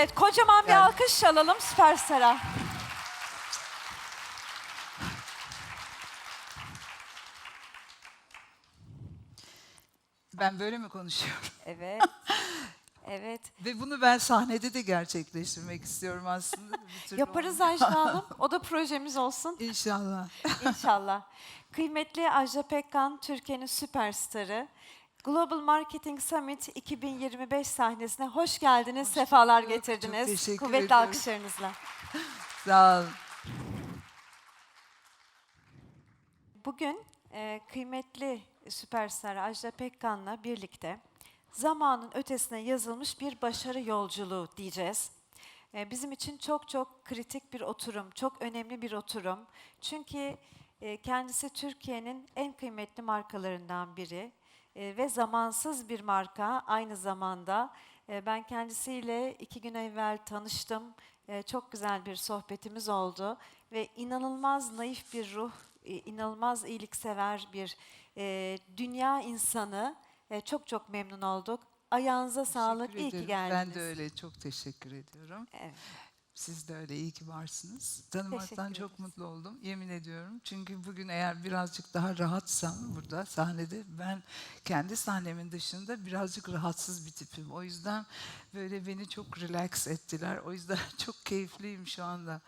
Evet kocaman bir alkış alalım Süperstar'a. Ben böyle mi konuşuyorum? Evet. Evet. Ve bunu ben sahnede de gerçekleştirmek istiyorum aslında. Yaparız. Ajda Hanım. O da projemiz olsun İnşallah. inşallah. Kıymetli Ajda Pekkan, Türkiye'nin süperstarı. Global Marketing Summit 2025 sahnesine hoş geldiniz, sefalar bulduk. Çok getirdiniz. teşekkür Kuvvetli ediyorum. alkışlarınızla. Sağ olun. Bugün e, kıymetli süperstar Ajda Pekkan'la birlikte zamanın ötesine yazılmış bir başarı yolculuğu diyeceğiz. E, bizim için çok çok kritik bir oturum, çok önemli bir oturum. Çünkü e, kendisi Türkiye'nin en kıymetli markalarından biri e, ve zamansız bir marka aynı zamanda. E, ben kendisiyle iki gün evvel tanıştım. E, çok güzel bir sohbetimiz oldu ve inanılmaz naif bir ruh, e, inanılmaz iyiliksever bir e, dünya insanı. E, çok çok memnun olduk. Ayağınıza sağlık, Teşekkür iyi ki ederim. geldiniz. Ben de öyle çok teşekkür ediyorum. Evet. Siz de öyle iyi ki varsınız. Tanımaktan çok mutlu oldum. Yemin ediyorum. Çünkü bugün eğer birazcık daha rahatsam burada sahnede ben kendi sahnemin dışında birazcık rahatsız bir tipim. O yüzden böyle beni çok relax ettiler. O yüzden çok keyifliyim şu anda.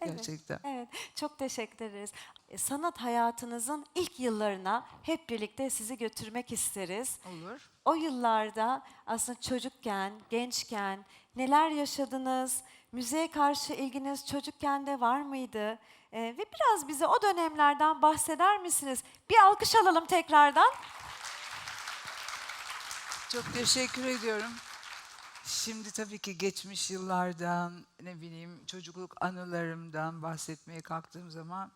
Evet, Gerçekten. Evet, çok teşekkür ederiz. E, Sanat hayatınızın ilk yıllarına hep birlikte sizi götürmek isteriz. Olur. O yıllarda aslında çocukken, gençken neler yaşadınız? Müziğe karşı ilginiz çocukken de var mıydı? E, ve biraz bize o dönemlerden bahseder misiniz? Bir alkış alalım tekrardan. Çok teşekkür ediyorum. Şimdi tabii ki geçmiş yıllardan, ne bileyim çocukluk anılarımdan bahsetmeye kalktığım zaman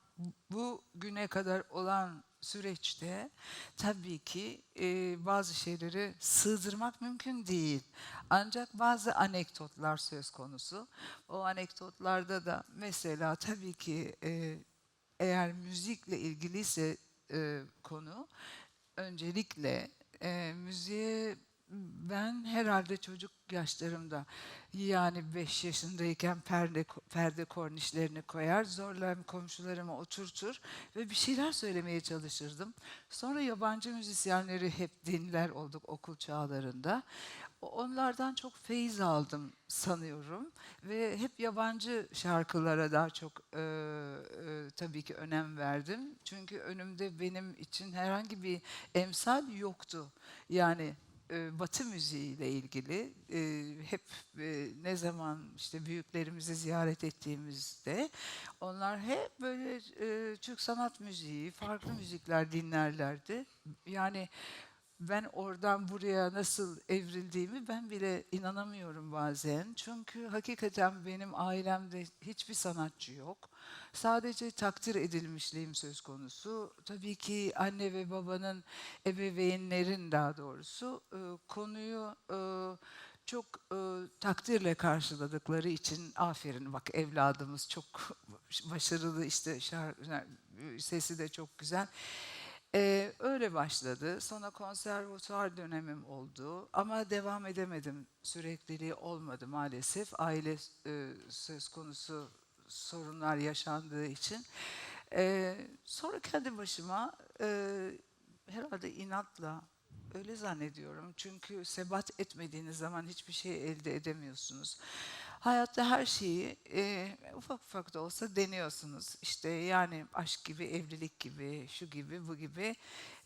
bu güne kadar olan süreçte tabii ki e, bazı şeyleri sığdırmak mümkün değil. Ancak bazı anekdotlar söz konusu. O anekdotlarda da mesela tabii ki e, eğer müzikle ilgiliyse e, konu, öncelikle e, müziğe ben herhalde çocuk yaşlarımda yani 5 yaşındayken perde, perde kornişlerini koyar, zorla komşularıma oturtur ve bir şeyler söylemeye çalışırdım. Sonra yabancı müzisyenleri hep dinler olduk okul çağlarında. Onlardan çok feyiz aldım sanıyorum ve hep yabancı şarkılara daha çok e, e, tabii ki önem verdim. Çünkü önümde benim için herhangi bir emsal yoktu. Yani e, Batı müziğiyle ilgili e, hep e, ne zaman işte büyüklerimizi ziyaret ettiğimizde onlar hep böyle e, Türk sanat müziği, farklı müzikler dinlerlerdi. Yani ben oradan buraya nasıl evrildiğimi ben bile inanamıyorum bazen. Çünkü hakikaten benim ailemde hiçbir sanatçı yok. Sadece takdir edilmişliğim söz konusu. Tabii ki anne ve babanın, ebeveynlerin daha doğrusu e, konuyu e, çok e, takdirle karşıladıkları için aferin bak evladımız çok başarılı işte şarkı, sesi de çok güzel. Ee, öyle başladı. Sonra konservatuar dönemim oldu ama devam edemedim. Sürekliliği olmadı maalesef. Aile e, söz konusu sorunlar yaşandığı için. Ee, sonra kendi başıma e, herhalde inatla öyle zannediyorum. Çünkü sebat etmediğiniz zaman hiçbir şey elde edemiyorsunuz. Hayatta her şeyi e, ufak ufak da olsa deniyorsunuz. İşte yani aşk gibi, evlilik gibi, şu gibi, bu gibi.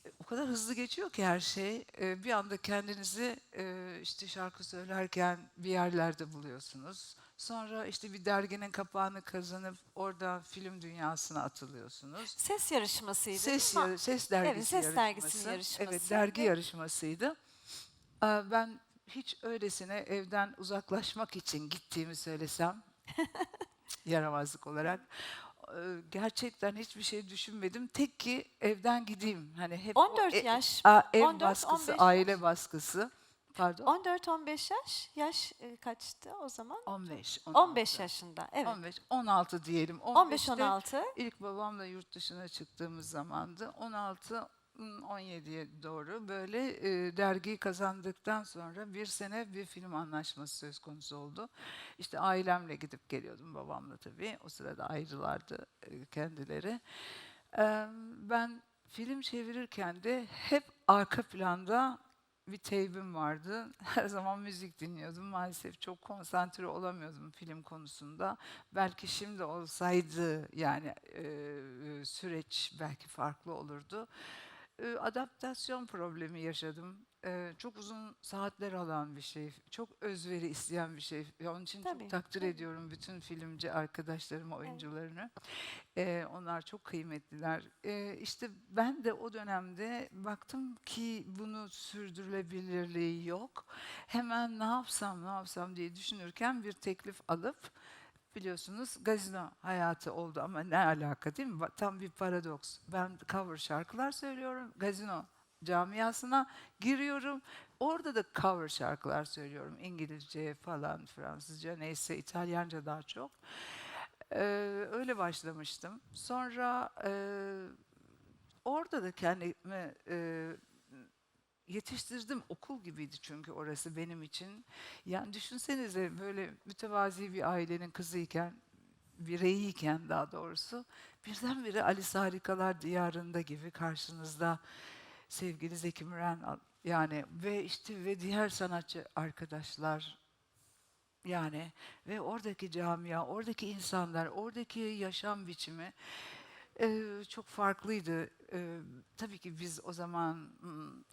E, O kadar hızlı geçiyor ki her şey. E, bir anda kendinizi e, işte şarkı söylerken bir yerlerde buluyorsunuz. Sonra işte bir derginin kapağını kazanıp orada film dünyasına atılıyorsunuz. Ses yarışmasıydı. Ses, yarı- ses dergisi Evet, ses yarışması. yarışması. Evet, dergi yarışmasıydı. Ben hiç öylesine evden uzaklaşmak için gittiğimi söylesem, yaramazlık olarak, e, gerçekten hiçbir şey düşünmedim. Tek ki evden gideyim. Hani hep o 14 e- yaş, a- ev 14, baskısı, 15 aile baskısı. Pardon. 14-15 yaş. Yaş e, kaçtı o zaman? 15. 15 yaşında. Evet. 15, 16 diyelim. 15'te 15-16. İlk babamla yurt dışına çıktığımız zamandı. 16 hmm, 17'ye doğru böyle e, dergiyi kazandıktan sonra bir sene bir film anlaşması söz konusu oldu. İşte ailemle gidip geliyordum babamla tabii. O sırada ayrılardı e, kendileri. Eee, ben film çevirirken de hep arka planda bir teybim vardı. Her zaman müzik dinliyordum. Maalesef çok konsantre olamıyordum film konusunda. Belki şimdi olsaydı yani eee, süreç belki farklı olurdu. Adaptasyon problemi yaşadım. Çok uzun saatler alan bir şey. Çok özveri isteyen bir şey. Onun için Tabii, çok takdir tabii. ediyorum bütün filmci arkadaşlarımı, oyuncularını. Eee, onlar çok kıymetliler. Eee işte ben de o dönemde baktım ki bunu sürdürülebilirliği yok. Hemen ne yapsam ne yapsam diye düşünürken bir teklif alıp biliyorsunuz gazino hayatı oldu ama ne alaka değil mi? Tam bir paradoks. Ben cover şarkılar söylüyorum. Gazino camiasına giriyorum. Orada da cover şarkılar söylüyorum. İngilizce falan, Fransızca neyse İtalyanca daha çok. Ee, öyle başlamıştım. Sonra e, orada da kendimi e, yetiştirdim. Okul gibiydi çünkü orası benim için. Yani düşünsenize böyle mütevazi bir ailenin kızıyken, bireyiyken daha doğrusu birdenbire Alice Harikalar Diyarı'nda gibi karşınızda sevgili Zeki Müren yani ve işte ve diğer sanatçı arkadaşlar yani ve oradaki camia, oradaki insanlar, oradaki yaşam biçimi eee, çok farklıydı. Eee, tabii ki biz o zaman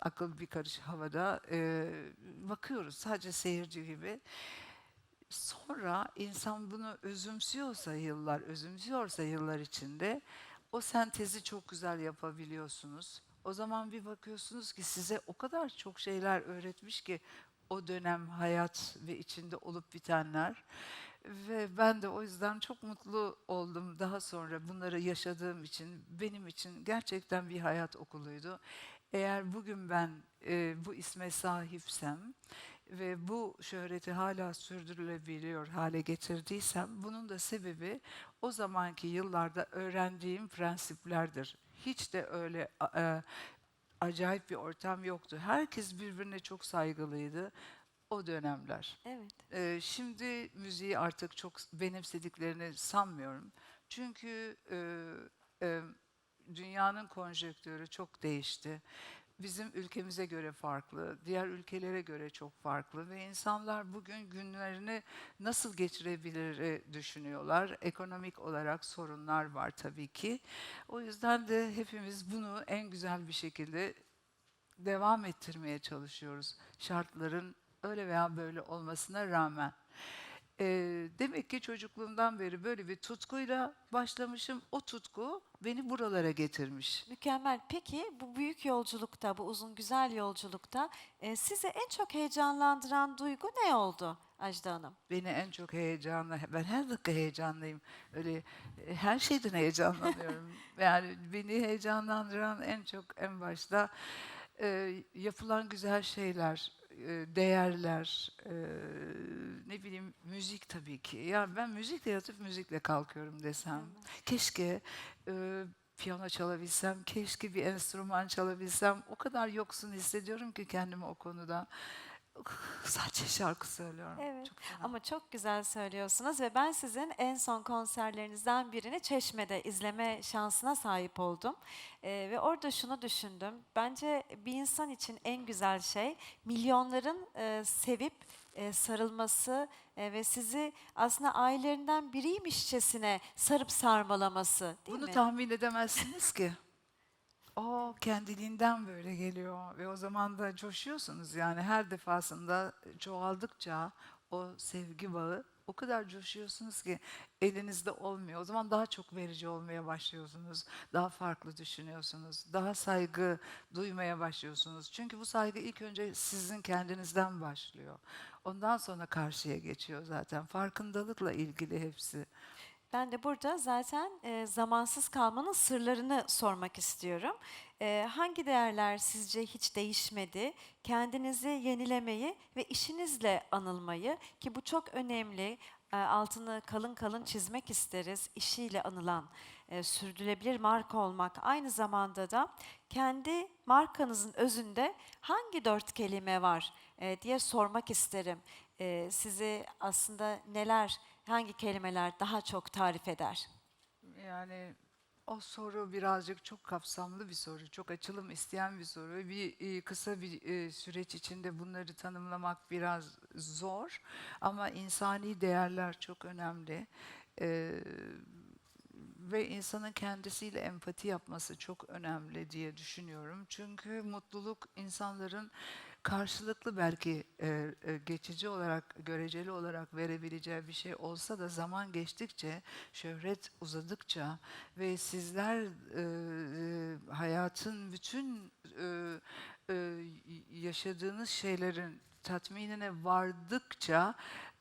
akıl bir karış havada eee, bakıyoruz sadece seyirci gibi. Sonra insan bunu özümsüyorsa yıllar, özümsüyorsa yıllar içinde o sentezi çok güzel yapabiliyorsunuz. O zaman bir bakıyorsunuz ki size o kadar çok şeyler öğretmiş ki o dönem hayat ve içinde olup bitenler. Ve ben de o yüzden çok mutlu oldum daha sonra bunları yaşadığım için. Benim için gerçekten bir hayat okuluydu. Eğer bugün ben e, bu isme sahipsem ve bu şöhreti hala sürdürülebiliyor hale getirdiysem bunun da sebebi o zamanki yıllarda öğrendiğim prensiplerdir. Hiç de öyle e, acayip bir ortam yoktu. Herkes birbirine çok saygılıydı o dönemler. Evet. Ee, şimdi müziği artık çok benimsediklerini sanmıyorum. Çünkü e, e, dünyanın konjektörü çok değişti. Bizim ülkemize göre farklı, diğer ülkelere göre çok farklı ve insanlar bugün günlerini nasıl geçirebilir düşünüyorlar. Ekonomik olarak sorunlar var tabii ki. O yüzden de hepimiz bunu en güzel bir şekilde devam ettirmeye çalışıyoruz. Şartların öyle veya böyle olmasına rağmen. Ee, demek ki çocukluğumdan beri böyle bir tutkuyla başlamışım. O tutku beni buralara getirmiş. Mükemmel. Peki bu büyük yolculukta, bu uzun güzel yolculukta e, sizi en çok heyecanlandıran duygu ne oldu Ajda Hanım? Beni en çok heyecanla, ben her dakika heyecanlıyım. Öyle e, her şeyden heyecanlanıyorum. yani beni heyecanlandıran en çok en başta e, yapılan güzel şeyler, e, değerler, e, ne bileyim müzik tabii ki. Ya ben müzikle yatıp müzikle kalkıyorum desem. Keşke e, piyano çalabilsem, keşke bir enstrüman çalabilsem. O kadar yoksun hissediyorum ki kendimi o konuda. Sadece şarkı söylüyorum. Evet. Çok fena. Ama çok güzel söylüyorsunuz ve ben sizin en son konserlerinizden birini Çeşme'de izleme şansına sahip oldum. Ee, ve orada şunu düşündüm. Bence bir insan için en güzel şey milyonların e, sevip e, sarılması e, ve sizi aslında ailelerinden biriymişçesine sarıp sarmalaması değil Bunu mi? tahmin edemezsiniz ki. O kendiliğinden böyle geliyor ve o zaman da coşuyorsunuz yani her defasında çoğaldıkça o sevgi bağı o kadar coşuyorsunuz ki elinizde olmuyor. O zaman daha çok verici olmaya başlıyorsunuz. Daha farklı düşünüyorsunuz. Daha saygı duymaya başlıyorsunuz. Çünkü bu saygı ilk önce sizin kendinizden başlıyor. Ondan sonra karşıya geçiyor zaten. Farkındalıkla ilgili hepsi. Ben de burada zaten e, zamansız kalmanın sırlarını sormak istiyorum. E, hangi değerler sizce hiç değişmedi? Kendinizi yenilemeyi ve işinizle anılmayı ki bu çok önemli. E, altını kalın kalın çizmek isteriz. İşiyle anılan, e, sürdürülebilir marka olmak. Aynı zamanda da kendi markanızın özünde hangi dört kelime var e, diye sormak isterim. E, sizi aslında neler, hangi kelimeler daha çok tarif eder? Yani o soru birazcık çok kapsamlı bir soru, çok açılım isteyen bir soru. Bir e, kısa bir e, süreç içinde bunları tanımlamak biraz zor ama insani değerler çok önemli. E, ve insanın kendisiyle empati yapması çok önemli diye düşünüyorum. Çünkü mutluluk insanların karşılıklı belki e, e, geçici olarak, göreceli olarak verebileceği bir şey olsa da zaman geçtikçe, şöhret uzadıkça ve sizler e, e, hayatın bütün e, e, yaşadığınız şeylerin tatminine vardıkça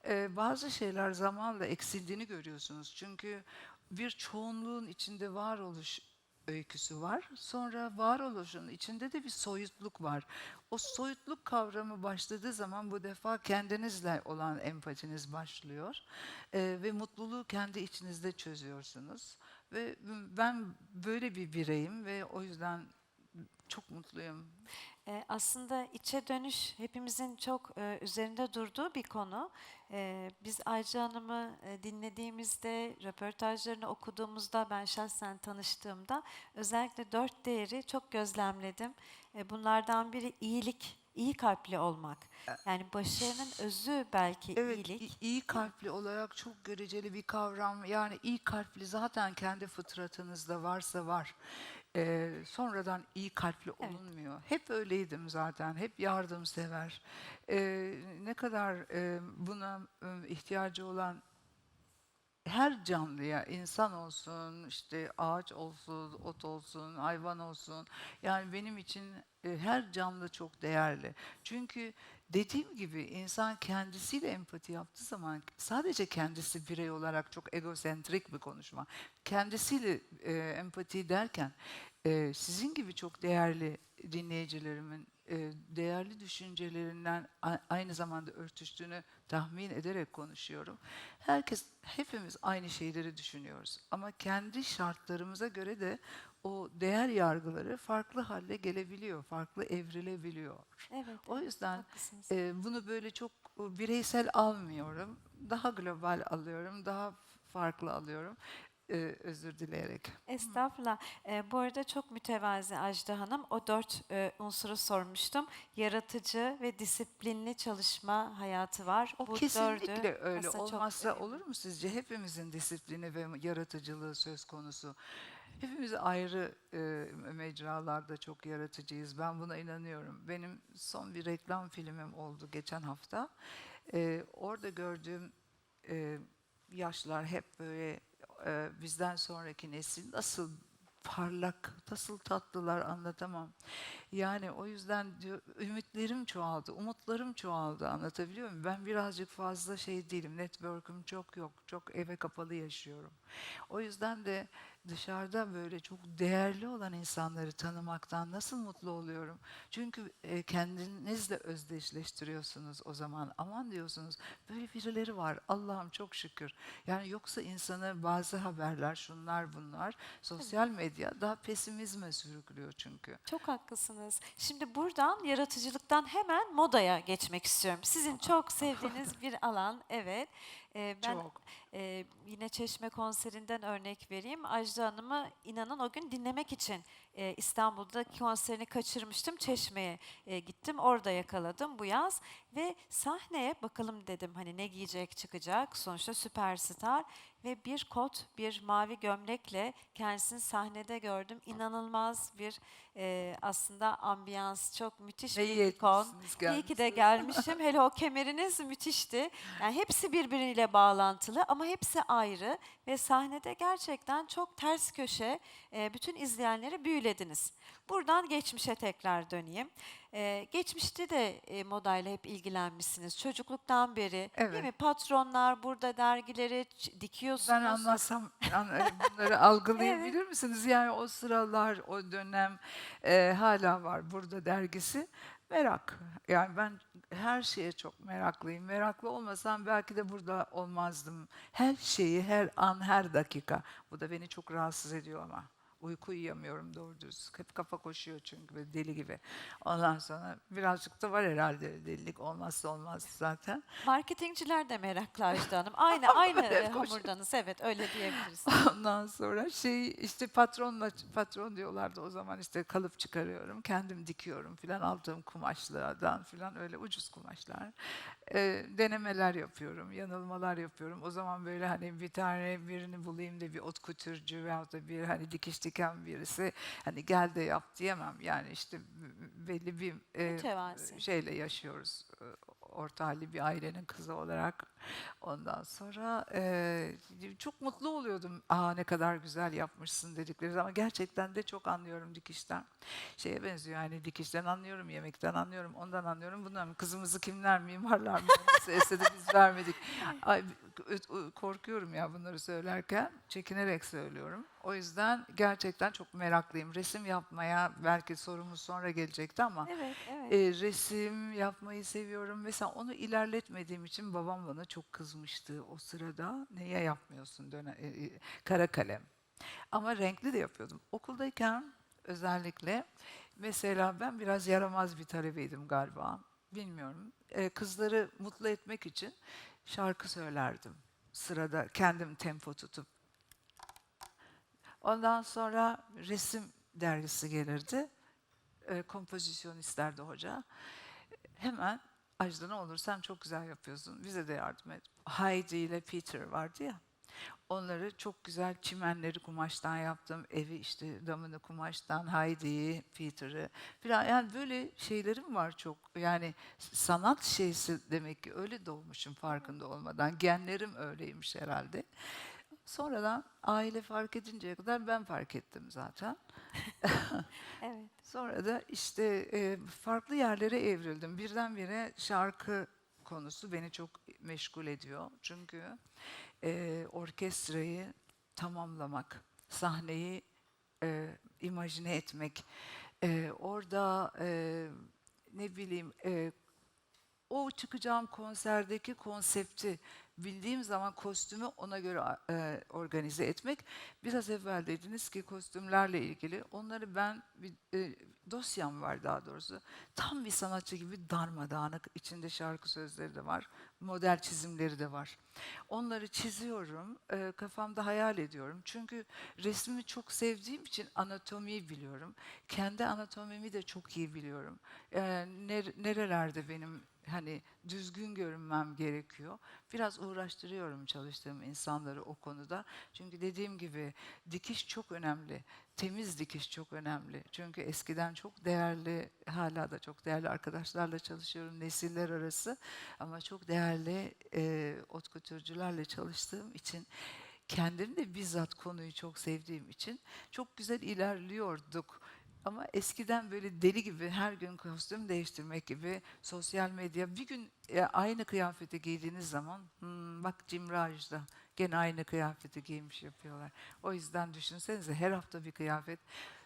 e, bazı şeyler zamanla eksildiğini görüyorsunuz. Çünkü bir çoğunluğun içinde varoluş öyküsü var. Sonra varoluşun içinde de bir soyutluk var. O soyutluk kavramı başladığı zaman bu defa kendinizle olan empatiniz başlıyor. Ee, ve mutluluğu kendi içinizde çözüyorsunuz. Ve ben böyle bir bireyim ve o yüzden çok mutluyum. E, aslında içe dönüş hepimizin çok e, üzerinde durduğu bir konu. E, biz Ayça Hanım'ı e, dinlediğimizde, röportajlarını okuduğumuzda, ben şahsen tanıştığımda özellikle dört değeri çok gözlemledim. E, bunlardan biri iyilik, iyi kalpli olmak. Yani başarının özü belki Evet, iyilik. i- iyi kalpli olarak çok göreceli bir kavram. Yani iyi kalpli zaten kendi fıtratınızda varsa var. Ee, sonradan iyi kalpli Evet. olunmuyor. Hep öyleydim zaten. Hep yardımsever. Ee, ne kadar e, buna e, ihtiyacı olan her canlıya insan olsun, işte ağaç olsun, ot olsun, hayvan olsun. Yani benim için e, her canlı çok değerli. Çünkü dediğim gibi insan kendisiyle empati yaptığı zaman sadece kendisi birey olarak çok egosentrik bir konuşma. Kendisiyle e, empati derken e, sizin gibi çok değerli dinleyicilerimin e, değerli düşüncelerinden aynı zamanda örtüştüğünü tahmin ederek konuşuyorum. Herkes, hepimiz aynı şeyleri düşünüyoruz. Ama kendi şartlarımıza göre de o değer yargıları farklı hale gelebiliyor, farklı evrilebiliyor. Evet, O yüzden haklısınız. e, bunu böyle çok e, bireysel almıyorum. Daha global alıyorum, daha farklı alıyorum. E, özür dileyerek. Estağfurullah. Ee, bu arada çok mütevazi Ajda Hanım. O dört e, unsuru sormuştum. Yaratıcı ve disiplinli çalışma hayatı var. O bu kesinlikle dördü öyle. aslında çok Olmazsa önemli. olur mu sizce? Hepimizin disiplini ve yaratıcılığı söz konusu. Hepimiz ayrı e, mecralarda çok yaratıcıyız. Ben buna inanıyorum. Benim son bir reklam filmim oldu geçen hafta. E, orada gördüğüm e, yaşlar hep böyle e, bizden sonraki nesil nasıl parlak, nasıl tatlılar anlatamam. Yani o yüzden diyor, ümitlerim çoğaldı, umutlarım çoğaldı anlatabiliyor muyum? Ben birazcık fazla şey değilim, network'üm çok yok, çok eve kapalı yaşıyorum. O yüzden de dışarıda böyle çok değerli olan insanları tanımaktan nasıl mutlu oluyorum. Çünkü e, kendinizle özdeşleştiriyorsunuz o zaman. Aman diyorsunuz böyle birileri var Allah'ım çok şükür. Yani yoksa insanı bazı haberler şunlar bunlar sosyal medya daha pesimizme sürüklüyor çünkü. Çok haklısınız. Şimdi buradan yaratıcılıktan hemen modaya geçmek istiyorum. Sizin çok sevdiğiniz bir alan, evet. Ee, ben Çok. e, yine Çeşme konserinden örnek vereyim. Ajda Hanım'ı inanın o gün dinlemek için e, İstanbul'daki konserini kaçırmıştım. Çeşme'ye e, gittim. Orada yakaladım bu yaz. Ve sahneye bakalım dedim hani ne giyecek çıkacak. Sonuçta süperstar. Ve bir kot, bir mavi gömlekle kendisini sahnede gördüm. İnanılmaz bir e, aslında ambiyans, çok müthiş Ne iyi bir ikon. İyi ki de gelmişim. Hele o kemeriniz müthişti. Yani hepsi birbiriyle bağlantılı ama hepsi ayrı ve sahnede gerçekten çok ters köşe e, bütün izleyenleri büyülediniz. Buradan geçmişe tekrar döneyim. E, geçmişte de e, modayla hep ilgilenmişsiniz. Çocukluktan beri değil Evet. mi? Patronlar burada dergileri dikiyorsunuz. Ben anlatsam an- e, bunları algılayabilir misiniz? Yani o sıralar, o dönem e, hala var burada dergisi. Merak. Yani ben her şeye çok meraklıyım. Meraklı olmasam belki de burada olmazdım. Her şeyi, her an, her dakika. Bu da beni çok rahatsız ediyor ama. Uyku uyuyamıyorum doğru düz. Hep kafa koşuyor çünkü böyle deli gibi. Ondan sonra birazcık da var herhalde delilik. Olmazsa olmaz zaten. Marketingciler de meraklı Ajda Hanım. Aynı aynı hamurdanız. Evet öyle diyebiliriz. Ondan sonra şey işte patronla patron diyorlardı o zaman işte kalıp çıkarıyorum. Kendim dikiyorum filan aldığım kumaşlardan filan öyle ucuz kumaşlar. Ee, denemeler yapıyorum, yanılmalar yapıyorum. O zaman böyle hani bir tane birini bulayım da bir ot kutürcü veyahut da bir hani dikiş diken birisi hani gel de yap diyemem. Yani işte belli bir e, şeyle yaşıyoruz. Orta halli bir ailenin kızı olarak. Ondan sonra e, çok mutlu oluyordum. Aa ne kadar güzel yapmışsın dedikleri zaman gerçekten de çok anlıyorum dikişten. Şeye benziyor yani dikişten anlıyorum, yemekten anlıyorum, ondan anlıyorum. Bundan kızımızı kimler mimarlar mı de biz vermedik. Ay, korkuyorum ya bunları söylerken. Çekinerek söylüyorum. O yüzden gerçekten çok meraklıyım. Resim yapmaya belki sorumuz sonra gelecekti ama Evet, evet. e, resim yapmayı seviyorum. Mesela onu ilerletmediğim için babam bana çok kızmıştı o sırada. Neye yapmıyorsun döne, e, kara kalem. Ama renkli de yapıyordum. Okuldayken özellikle mesela ben biraz yaramaz bir talebeydim galiba. Bilmiyorum. E, kızları mutlu etmek için şarkı söylerdim. Sırada kendim tempo tutup. Ondan sonra resim dergisi gelirdi e, kompozisyon isterdi hoca. Hemen Ajda ne olur sen çok güzel yapıyorsun. Bize de yardım et. Heidi ile Peter vardı ya. Onları çok güzel çimenleri kumaştan yaptım. Evi işte damını kumaştan, Heidi'yi, Peter'ı falan. Yani böyle şeylerim var çok. Yani sanat şeysi demek ki öyle doğmuşum farkında olmadan. Genlerim öyleymiş herhalde. Sonradan aile fark edinceye kadar ben fark ettim zaten. evet. Sonra da işte e, farklı yerlere evrildim. Birdenbire şarkı konusu beni çok meşgul ediyor. Çünkü e, orkestrayı tamamlamak, sahneyi e, imajine etmek, e, orada e, ne bileyim e, o çıkacağım konserdeki konsepti bildiğim zaman kostümü ona göre e, organize etmek. Biraz evvel dediniz ki kostümlerle ilgili onları ben bir e, dosyam var daha doğrusu. Tam bir sanatçı gibi darmadağınık içinde şarkı sözleri de var. Model çizimleri de var. Onları çiziyorum, e, kafamda hayal ediyorum. Çünkü resmi çok sevdiğim için anatomiyi biliyorum. Kendi anatomimi de çok iyi biliyorum. E, ner- nerelerde benim hani düzgün görünmem gerekiyor. Biraz uğraştırıyorum çalıştığım insanları o konuda. Çünkü dediğim gibi dikiş çok önemli. Temiz dikiş çok önemli. Çünkü eskiden çok değerli, hala da çok değerli arkadaşlarla çalışıyorum nesiller arası. Ama çok değerli e, otkutürcülerle çalıştığım için kendim de bizzat konuyu çok sevdiğim için çok güzel ilerliyorduk. Ama eskiden böyle deli gibi her gün kostüm değiştirmek gibi sosyal medya bir gün e, aynı kıyafeti giydiğiniz zaman "Hmm, bak Cimraj'da gene aynı kıyafeti giymiş yapıyorlar. O yüzden düşünsenize her hafta bir kıyafet.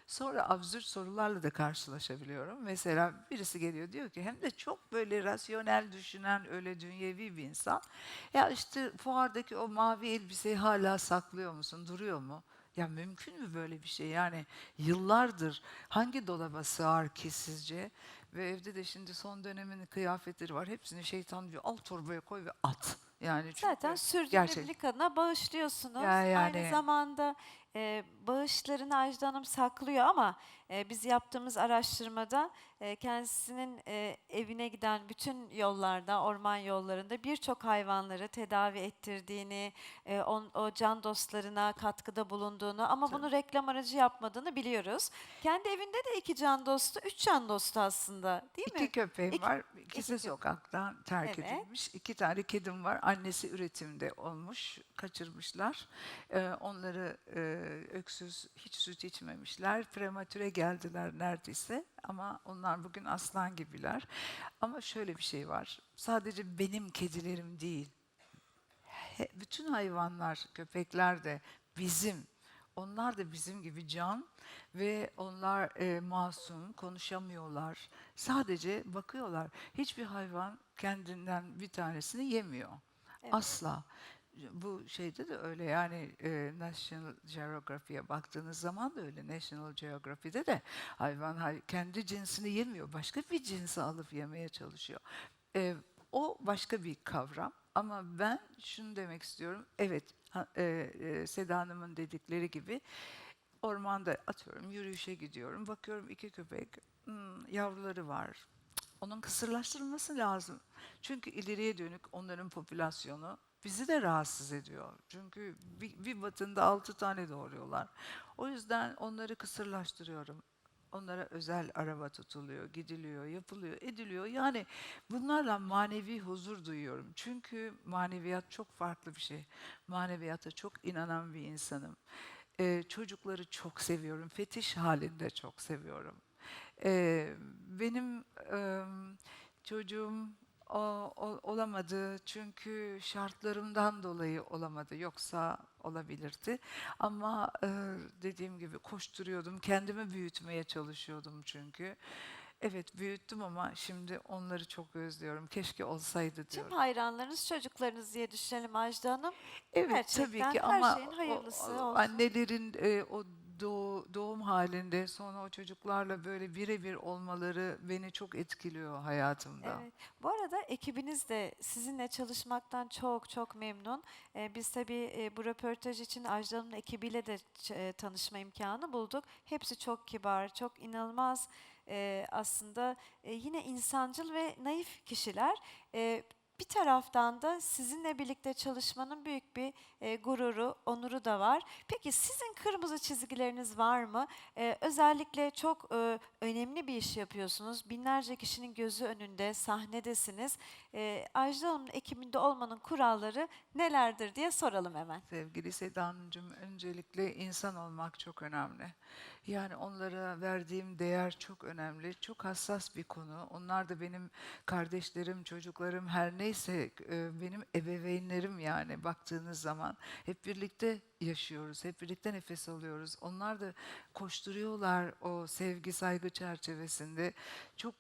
Sonra absürt sorularla da karşılaşabiliyorum. Mesela birisi geliyor diyor ki hem de çok böyle rasyonel düşünen öyle dünyevi bir insan. Ya işte fuardaki o mavi elbiseyi hala saklıyor musun? Duruyor mu? Ya mümkün mü böyle bir şey? Yani yıllardır hangi dolaba sığar ki sizce? Ve evde de şimdi son dönemin kıyafetleri var. Hepsini şeytan diyor al torbaya koy ve at. Yani çünkü Zaten sürdürülebilirlik adına bağışlıyorsunuz. Ya yani. Aynı zamanda e, bağışlarını Ajda Hanım saklıyor ama e, biz yaptığımız araştırmada e, kendisinin e, evine giden bütün yollarda, orman yollarında birçok hayvanları tedavi ettirdiğini, e, on- o can dostlarına katkıda bulunduğunu ama bunu reklam aracı yapmadığını biliyoruz. Kendi evinde de iki can dostu, üç can dostu aslında değil mi? İki köpeğim İki- var. İkisi iki sokaktan terk Evet. edilmiş. İki tane kedim var. annesi üretimde olmuş, kaçırmışlar. Ee, onları e, öksüz, hiç süt içmemişler. Prematüre geldiler neredeyse ama onlar bugün aslan gibiler. Ama şöyle bir şey var. Sadece benim kedilerim değil. He- bütün hayvanlar, köpekler de bizim. Onlar da bizim gibi can ve onlar e, masum, konuşamıyorlar. Sadece bakıyorlar. Hiçbir hayvan kendinden bir tanesini yemiyor. Evet. Asla. Bu şeyde de öyle yani e, National Geographic'e baktığınız zaman da öyle. National Geographic'de de hayvan hay- kendi cinsini yemiyor. Başka bir cinsi alıp yemeye çalışıyor. E, o başka bir kavram. Ama ben şunu demek istiyorum. Evet, e, e, Seda Hanım'ın dedikleri gibi ormanda atıyorum, yürüyüşe gidiyorum. Bakıyorum iki köpek, hmm, yavruları var. Onun kısırlaştırılması lazım. Çünkü ileriye dönük onların popülasyonu bizi de rahatsız ediyor. Çünkü bir, bir batında altı tane doğuruyorlar. O yüzden onları kısırlaştırıyorum. Onlara özel araba tutuluyor, gidiliyor, yapılıyor, ediliyor. Yani bunlarla manevi huzur duyuyorum. Çünkü maneviyat çok farklı bir şey. Maneviyata çok inanan bir insanım. Ee, çocukları çok seviyorum. Fetiş halinde çok seviyorum. Ee, benim em, çocuğum o, o- olamadı çünkü şartlarımdan dolayı olamadı. Yoksa olabilirdi. Ama e, dediğim gibi koşturuyordum. Kendimi büyütmeye çalışıyordum çünkü. Evet büyüttüm ama şimdi onları çok özlüyorum. Keşke olsaydı Tüm diyorum. hayranlarınız çocuklarınız diye düşünelim Ajda Hanım. Evet Gerçekten tabii ki her ama şeyin o- hayırlısı o- olsun. annelerin e, o doğ- doğum halinde sonra o çocuklarla böyle birebir olmaları beni çok etkiliyor hayatımda. Evet. Bu arada ekibiniz de sizinle çalışmaktan çok çok memnun. Ee, biz tabii e, bu röportaj için Ajda Hanım'ın ekibiyle de e, tanışma imkanı bulduk. Hepsi çok kibar, çok inanılmaz e, aslında e, yine insancıl ve naif kişiler. E, bir taraftan da sizinle birlikte çalışmanın büyük bir e, gururu, onuru da var. Peki sizin kırmızı çizgileriniz var mı? E, özellikle çok e, önemli bir iş yapıyorsunuz. Binlerce kişinin gözü önünde, sahnedesiniz. E, Ajda Hanım'ın ekibinde olmanın kuralları nelerdir diye soralım hemen. Sevgili Seda Hanımcığım, öncelikle insan olmak çok önemli. Yani onlara verdiğim değer çok önemli. Çok hassas bir konu. Onlar da benim kardeşlerim, çocuklarım her neyse e, benim ebeveynlerim yani baktığınız zaman hep birlikte yaşıyoruz. Hep birlikte nefes alıyoruz. Onlar da koşturuyorlar o sevgi saygı çerçevesinde. Çok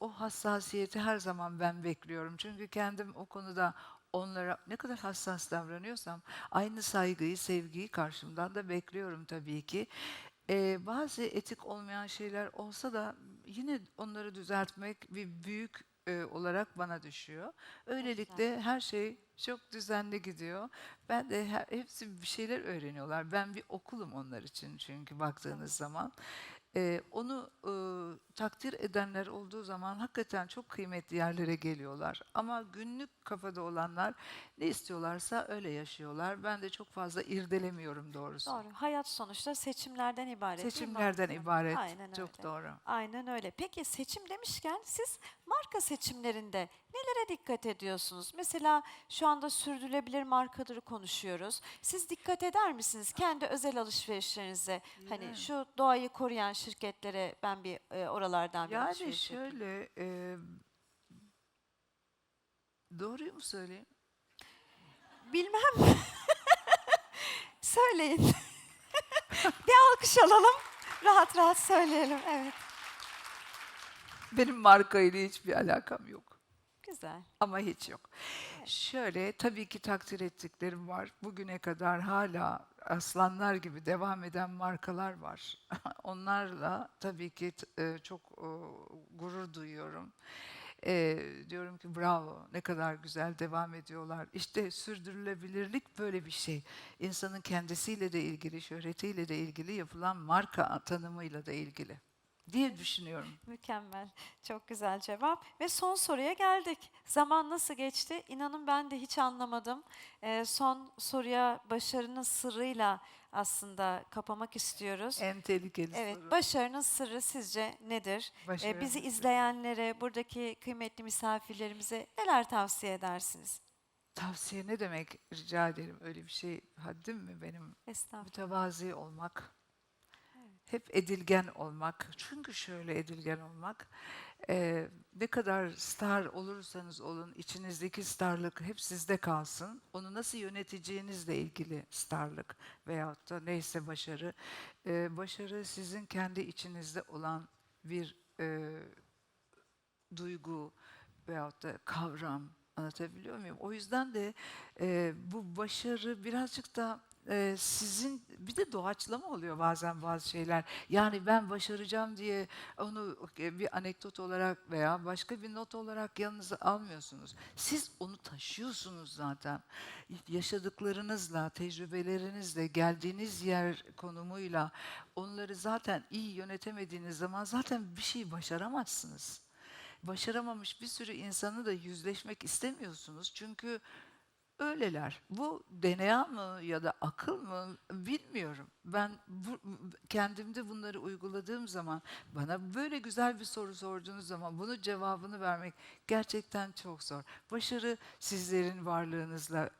o hassasiyeti her zaman ben bekliyorum. Çünkü kendim o konuda onlara ne kadar hassas davranıyorsam aynı saygıyı, sevgiyi karşımdan da bekliyorum tabii ki. Ee, bazı etik olmayan şeyler olsa da yine onları düzeltmek bir büyük e, olarak bana düşüyor. Öylelikle her şey çok düzenli gidiyor. Ben de her, hepsi bir şeyler öğreniyorlar. Ben bir okulum onlar için çünkü baktığınız zaman. Ee, onu e, takdir edenler olduğu zaman hakikaten çok kıymetli yerlere geliyorlar. Ama günlük kafada olanlar ne istiyorlarsa öyle yaşıyorlar. Ben de çok fazla irdelemiyorum doğrusu. Doğru. Hayat sonuçta seçimlerden ibaret. değil mi Seçimlerden ibaret. Aynen çok öyle. doğru. Aynen öyle. Peki seçim demişken siz marka seçimlerinde nelere dikkat ediyorsunuz? Mesela şu anda sürdürülebilir markaları konuşuyoruz. Siz dikkat eder misiniz kendi özel alışverişlerinize? Hani şu doğayı koruyan şirketlere ben bir e, oralardan bir Yani alışveriş yapayım. şöyle e, doğruyu mu söyleyeyim? Bilmem. Söyleyin. bir alkış alalım. Rahat rahat söyleyelim. Evet. Benim markayla hiçbir alakam yok. Güzel. Ama hiç yok. Şöyle tabii ki takdir ettiklerim var. Bugüne kadar hala aslanlar gibi devam eden markalar var. Onlarla tabii ki e, çok e, gurur duyuyorum. E, diyorum ki bravo ne kadar güzel devam ediyorlar. İşte sürdürülebilirlik böyle bir şey. İnsanın kendisiyle de ilgili, şöhretiyle de ilgili yapılan marka tanımıyla da ilgili. Diye düşünüyorum. Mükemmel. Çok güzel cevap. Ve son soruya geldik. Zaman nasıl geçti? İnanın ben de hiç anlamadım. Ee, son soruya başarının sırrıyla aslında kapamak istiyoruz. En tehlikeli Evet, soru. başarının sırrı sizce nedir? Ee, bizi izleyenlere, buradaki kıymetli misafirlerimize neler tavsiye edersiniz? Tavsiye ne demek rica ederim öyle bir şey haddim mi benim? Estağfurullah. Mütevazi olmak. Hep edilgen olmak. Çünkü şöyle edilgen olmak. eee, ne kadar star olursanız olun içinizdeki starlık hep sizde kalsın. Onu nasıl yöneteceğinizle ilgili starlık veyahut da neyse başarı. Eee, başarı sizin kendi içinizde olan bir eee, duygu veyahut da kavram anlatabiliyor muyum? O yüzden de e, bu başarı birazcık da e, sizin bir de doğaçlama oluyor bazen bazı şeyler. Yani ben başaracağım diye onu bir anekdot olarak veya başka bir not olarak yanınıza almıyorsunuz. Siz onu taşıyorsunuz zaten. Yaşadıklarınızla, tecrübelerinizle, geldiğiniz yer konumuyla onları zaten iyi yönetemediğiniz zaman zaten bir şey başaramazsınız başaramamış bir sürü insanı da yüzleşmek istemiyorsunuz. Çünkü öyleler. Bu DNA mı ya da akıl mı bilmiyorum. Ben bu, kendimde bunları uyguladığım zaman bana böyle güzel bir soru sorduğunuz zaman bunun cevabını vermek gerçekten çok zor. Başarı sizlerin varlığınızla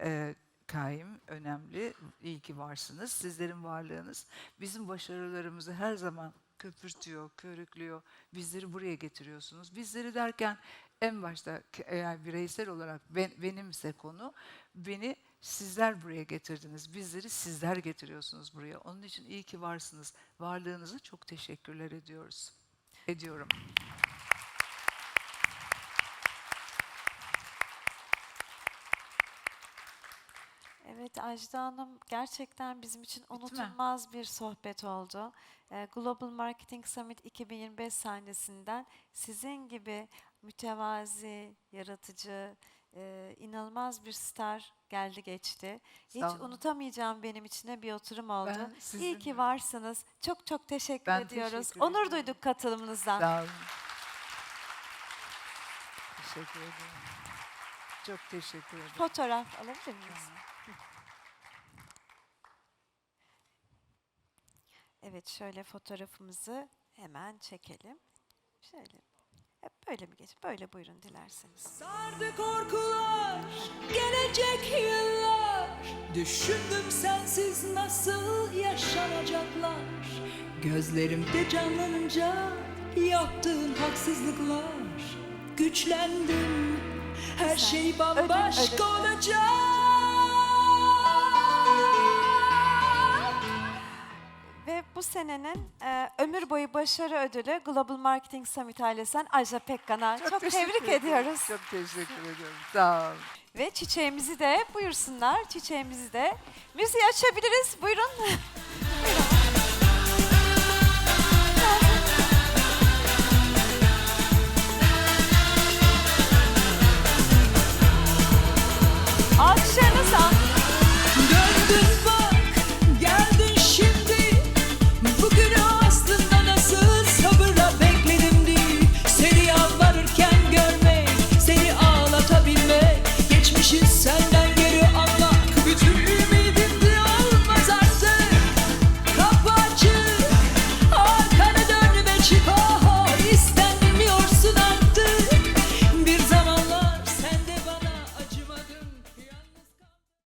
e, kaim, önemli. İyi ki varsınız. Sizlerin varlığınız bizim başarılarımızı her zaman köpürtüyor, körüklüyor. Bizleri buraya getiriyorsunuz. Bizleri derken en başta eğer bireysel olarak ben, benimse konu beni sizler buraya getirdiniz. Bizleri sizler getiriyorsunuz buraya. Onun için iyi ki varsınız. Varlığınıza çok teşekkürler ediyoruz. Ediyorum. Evet Ajda Hanım gerçekten bizim için unutulmaz bir sohbet oldu. Ee, Global Marketing Summit 2025 sahnesinden sizin gibi mütevazi, yaratıcı, e, inanılmaz bir star geldi geçti. Hiç olun. unutamayacağım benim için de bir oturum oldu. Ben İyi ki varsınız. Çok çok teşekkür Ben ediyoruz. teşekkür Onur duyduk katılımınızdan. Sağ olun. Teşekkür ederim. Çok teşekkür ederim. Fotoğraf alabilir miyiz? Evet şöyle fotoğrafımızı hemen çekelim. Şöyle. Hep böyle mi geç? Böyle buyurun dilerseniz. Sardı korkular, gelecek yıllar. Düşündüm sensiz nasıl yaşanacaklar. Gözlerimde canlanınca yaptığın haksızlıklar. Güçlendim, her şey bambaşka olacak Ve bu senenin e, ömür boyu başarı ödülü Global Marketing Summit ailesinden Ajda Pekkan'a çok, teşekkür tebrik ederim. ediyoruz. Çok teşekkür ediyorum. Sağ olun. Ve çiçeğimizi de buyursunlar çiçeğimizi de. Müziği açabiliriz buyurun.